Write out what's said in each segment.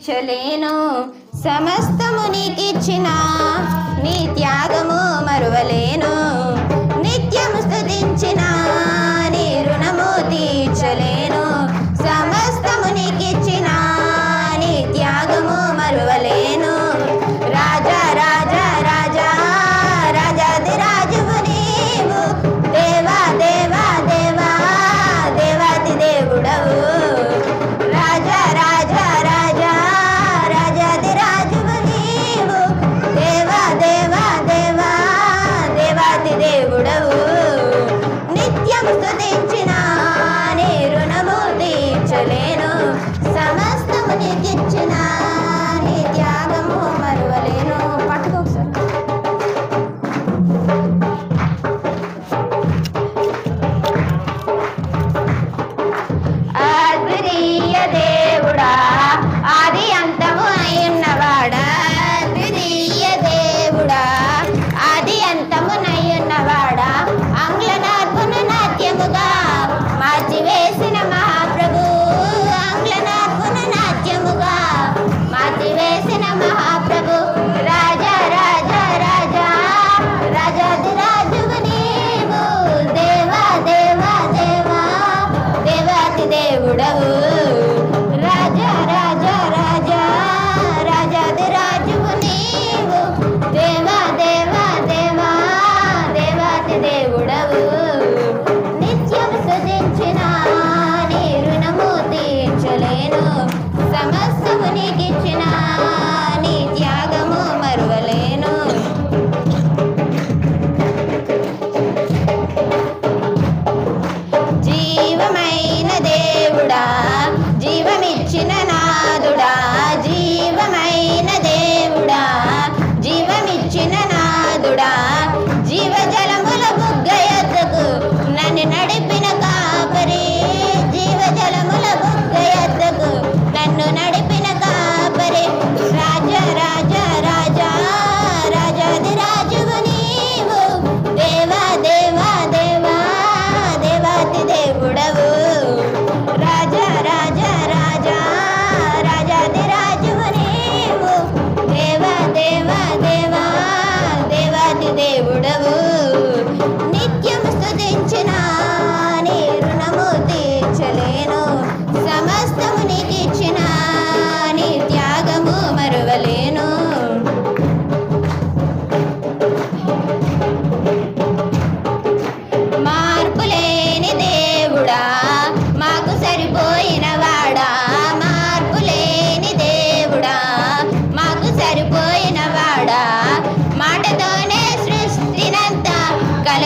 ఇచ్చలేను సమస్తము నీకిచ్చిన నీ త్యాగము మరువలేను. 这呢 Colorado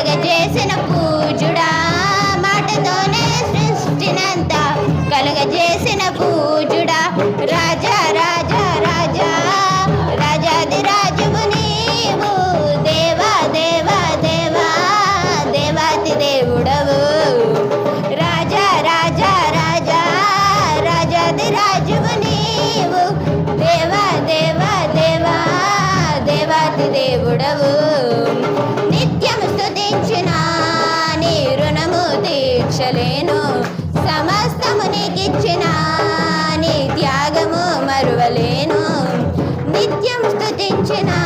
కలుగజేసిన పూజుడా మాటతోనే సృష్టినంత కలుగజేసిన పూజుడా. రాజా రాజా రాజా రాజాది రాజువు నీవు. దేవా దేవా దేవా దేవాది దేవుడవు. శిక్షలేను సమస్తమునికిచ్చిన నీ త్యాగము మరువలేను. నిత్యం స్థుతించినా